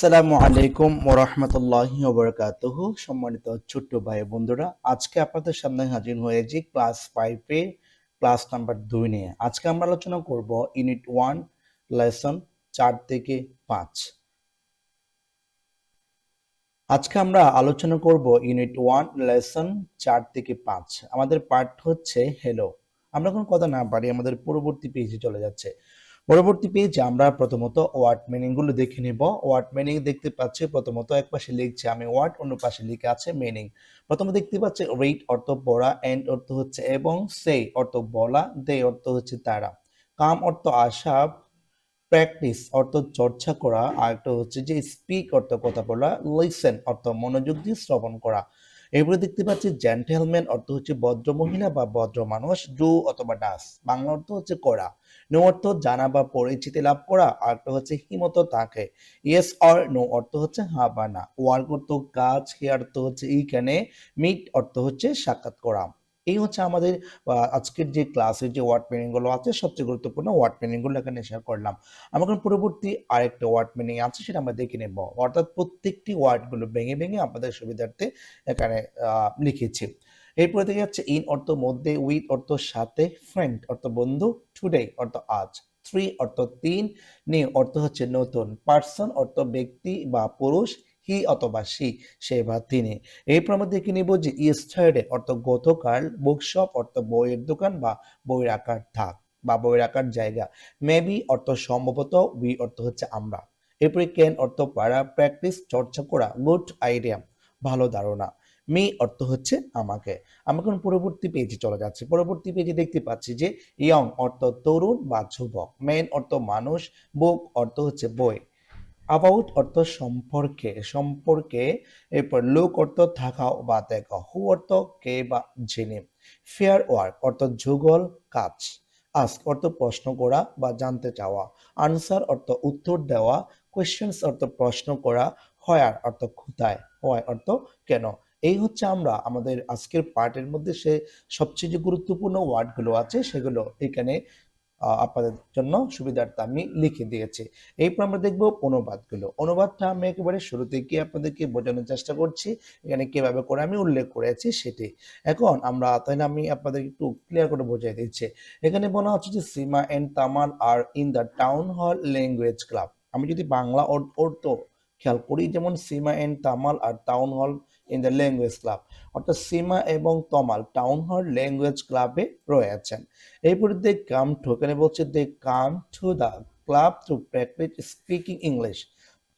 আসসালামু আলাইকুম ওরহমতুল্লাহি ওবরকাতুহ সম্মানিত ছোট্ট ভাই বন্ধুরা, আজকে আপনাদের সামনে হাজির হয়েছি ক্লাস ফাইভে ক্লাস নাম্বার দুই নিয়ে। আজকে আমরা আলোচনা করব ইউনিট ওয়ান লেসন চার থেকে পাঁচ। আজকে আমরা আলোচনা করব ইউনিট ওয়ান লেসন চার থেকে পাঁচ। আমাদের পাঠ হচ্ছে হ্যালো আমরা কোনো কথা না পারি, আমাদের পরবর্তী পেজে চলে যাচ্ছে। পরবর্তী পেজে আমরা প্রথমত ওয়ার্ড মিনিংগুলো দেখে নিব। ওয়ার্ড মিনিং দেখতে পাচ্ছি প্রথমত এক পাশে লিখছে আমি ওয়ার্ড অন্য পাশে লিখে আছে মিনিং প্রথমে দেখতে পাচ্ছি রিড অর্থ পড়া এন্ড অর্থ হচ্ছে এবং সে অর্থ বলা দে অর্থ হচ্ছে তারা। কাম অর্থ আসা প্র্যাকটিস অর্থ চর্চা করা, আর একটা হচ্ছে যে স্পিক অর্থ কথা বলা লিসেন অর্থ মনোযোগ দিয়ে শ্রবণ করা। এরপরে দেখতে পাচ্ছি জেন্টেলম্যান অর্থ হচ্ছে ভদ্র মহিলা বা ভদ্র মানুষ ডু অথবা ডাস বাংলা অর্থ হচ্ছে করা। নো অর্থ জানা বা পরিচিতি লাভ করা, আর একটা হচ্ছে হিমত তাকে। ইয়েস অর নো অর্থ হচ্ছে হা বা না। ওয়ার্ক অর্থ কাজ হে অর্থ হচ্ছে এইখানে মিট অর্থ হচ্ছে সাক্ষাৎ করা। এই হচ্ছে আমাদের আজকের যে ক্লাসের যে ওয়ার্ড মিনিংগুলো আছে, সবচেয়ে গুরুত্বপূর্ণ ওয়ার্ড মিনিংগুলো এখানে শেয়ার করলাম। আমরা এখন পরবর্তী আরেকটা ওয়ার্ড মিনিং আছে, সেটা আমরা দেখে নেব। অর্থাৎ প্রত্যেকটি ওয়ার্ডগুলো ভেঙে ভেঙে আপনাদের সুবিধার্থে এখানে লিখেছি। এরপরে থেকে যাচ্ছে ইন অর্থ মধ্যে উইথ অর্থ সাথে ফ্রেন্ড অর্থ বন্ধু টুডে অর্থ আজ থ্রি অর্থ তিন নিউ অর্থ হচ্ছে নতুন পার্সন অর্থ ব্যক্তি বা পুরুষ হি অথবা সি সে বা তিনি এরপর আমরা দেখে নিব যে ইস্টারডে অর্থ গতকাল বুকশপ অর্থ বইয়ের দোকান বা বই রাখার থাক বা বই রাখার জায়গা। মেবি অর্থ সম্ভবত উই অর্থ হচ্ছে আমরা। এরপরে ক্যান অর্থ পারা প্র্যাকটিস চর্চা করা গুড আইডিয়া ভালো ধারণা। মি অর্থ হচ্ছে আমাকে। আমরা এখন পরবর্তী পেজে চলে যাচ্ছি। পরবর্তী পেজে দেখতে পাচ্ছি যে ইয়ং অর্থ তরুণ বা যুবক। মেন অর্থ মানুষ বুক অর্থ হচ্ছে বই। অ্যাবাউট অর্থ সম্পর্কে সম্পর্কে, এরপর লোক অর্থ থাকা বা দেখা হু অর্থ, কে বা জেনে ফেয়ার ওয়ার্ক অর্থ যুগল কাজ আস্ক অর্থ প্রশ্ন করা বা জানতে চাওয়া আনসার অর্থ উত্তর দেওয়া কোয়েশ্চেন্স অর্থ প্রশ্ন করা হয়ার অর্থ কোথায় হয় অর্থ কেন, এই হচ্ছে আমরা আমাদের আজকের পার্টের মধ্যে সে সবচেয়ে যে গুরুত্বপূর্ণ ওয়ার্ডগুলো আছে সেগুলো এখানে আপনাদের জন্য সুবিধার্থে আমি লিখে দিয়েছি। এরপর আমরা দেখব অনুবাদগুলো। অনুবাদটা আমি একেবারে শুরুতে থেকে আপনাদেরকে বোঝানোর চেষ্টা করছি, এখানে কীভাবে করে আমি উল্লেখ করেছি সেটি। এখন আমরা, তাহলে আমি আপনাদের একটু ক্লিয়ার করে বোঝাই দিচ্ছি। এখানে বলা হচ্ছে যে Seema and Tamal are in the town hall language club আমি যদি বাংলা অর- অর্থ খেয়াল করি, যেমন Seema and Tamal are town hall in the language club অর্থাৎ সীমা এবং তমাল টাউন হল ল্যাঙ্গুয়েজ ক্লাবে রয়েছেন। এরপরে দে কাম টু এখানে বলছে they come to the club to practise speaking English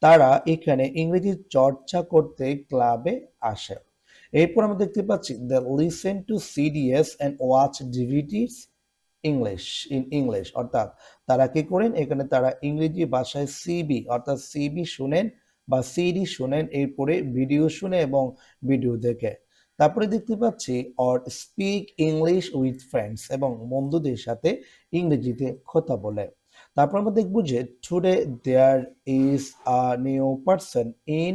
তারা এখানে ইংরেজি চর্চা করতে ক্লাবে আসে। এরপর আমরা দেখতে পাচ্ছি the listen to CDs and watch DVDs English in English অর্থাৎ তারা কি করেন? এখানে তারা ইংরেজি ভাষায় সিবি অর্থাৎ সিবি শুনেন। বা সিডি শুনেন, এরপরে ভিডিও শুনে এবং ভিডিও দেখে। তারপরে দেখতে পাচ্ছি or speak English with friends এবং বন্ধুদের সাথে ইংরেজিতে কথা বলে। তারপর আমরা দেখব যে today there is a new person in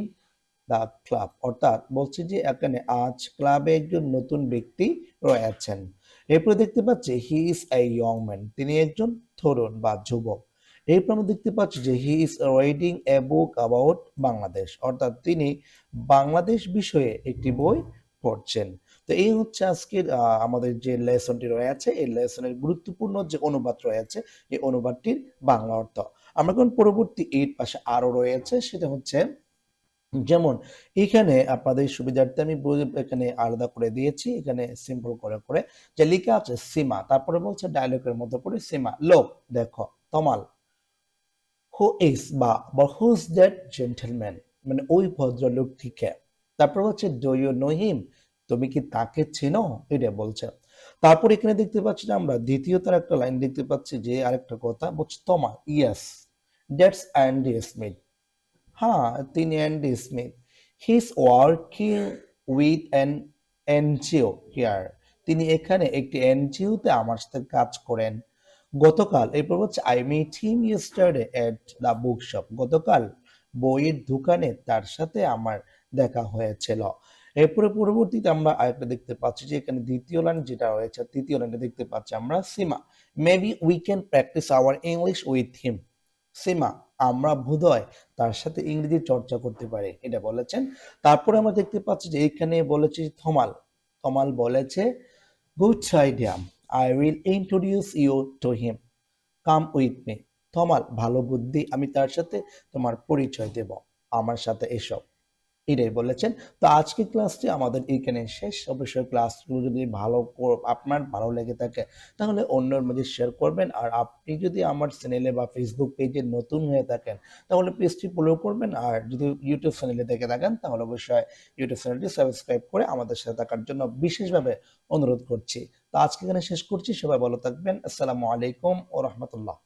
the club. অর্থাৎ বলছে যে এখানে আজ ক্লাবে একজন নতুন ব্যক্তি রয়েছেন। এরপরে দেখতে পাচ্ছি he is a young man, তিনি একজন তরুণ বা যুবক। এরপর আমরা দেখতে পাচ্ছি যে he is riding a book about Bangladesh. অর্থাৎ তিনি বাংলাদেশ বিষয়ে একটি বই পড়ছেন। তো এই হচ্ছে আজকের আমাদের যে লেসনটি রয়েছে। এই লেসনের গুরুত্বপূর্ণ যে অনুবাদ রয়েছে, এই অনুবাদটির বাংলা অর্থ। আমরা এখন পরবর্তী এর পাশে আরও রয়েছে, সেটা হচ্ছে যেমন, এখানে আপনাদের সুবিধার্থে আমি এখানে আলাদা করে দিয়েছি। এখানে সিম্পল করে করে যে লেখা আছে সীমা, তারপরে বলছে ডায়লগের মতো করে সীমা। লোক, দেখো, তমাল। হু ইজ বা হুজ দ্যাট জেন্টেলম্যান মানে ওই ভদ্রলোকটি কে তারপর হচ্ছে ডু ইউ নো হিম তুমি কি তাকে চেনো? এটা বলছে। তারপর এখানে দেখতে পাচ্ছি যে আমরা দ্বিতীয় তার একটা লাইন দেখতে পাচ্ছি যে আরেকটা কথা বলছে তোমা ইয়েস দ্যাটস অ্যান্ডি স্মিথ হ্যাঁ তিনি Andy Smith he is working with an NGO here তিনি এখানে একটি এনজিওতে আমার সাথে কাজ করেন। গতকাল এরপর হচ্ছে I meet him yesterday at the book shop গতকাল বইয়ের দোকানে তার সাথে আমার দেখা হয়েছিল। এরপরে পরবর্তীতে আমরা আরেকটা দেখতে পাচ্ছি যে, এখানে দ্বিতীয় লাইন যেটা রয়েছে, তৃতীয় লাইনটা দেখতে পাচ্ছি আমরা, Seema. Maybe we can practise our English with him Seema, আমরা বোধহয় তার সাথে ইংরেজি চর্চা করতে পারি। এটা বলেছেন। তারপরে আমরা দেখতে পাচ্ছি যে, এখানে বলেছে থমাল। থমাল বলেছে good idea I will introduce you to him come with me তোমার ভালো বুদ্ধি আমি তার সাথে তোমার পরিচয় দেব। আমার সাথে এসব এটাই বলেছেন। তো আজকে ক্লাসটি আমাদের এইখানে শেষ। অবশ্যই ক্লাসগুলো যদি ভালো আপনার ভালো লেগে থাকে, তাহলে অন্যের মধ্যে শেয়ার করবেন। আর আপনি যদি আমার চ্যানেলে বা ফেসবুক পেজে নতুন হয়ে থাকেন, তাহলে পেজটি ফলো করবেন। আর যদি ইউটিউব চ্যানেলে দেখে থাকেন, তাহলে অবশ্যই ইউটিউব চ্যানেলটি সাবস্ক্রাইব করে আমাদের সাথে থাকার জন্য বিশেষভাবে অনুরোধ করছি। তো আজকে এখানে শেষ করছি। সবাই ভালো থাকবেন। আসসালামু আলাইকুম ও রহমতুল্লাহ।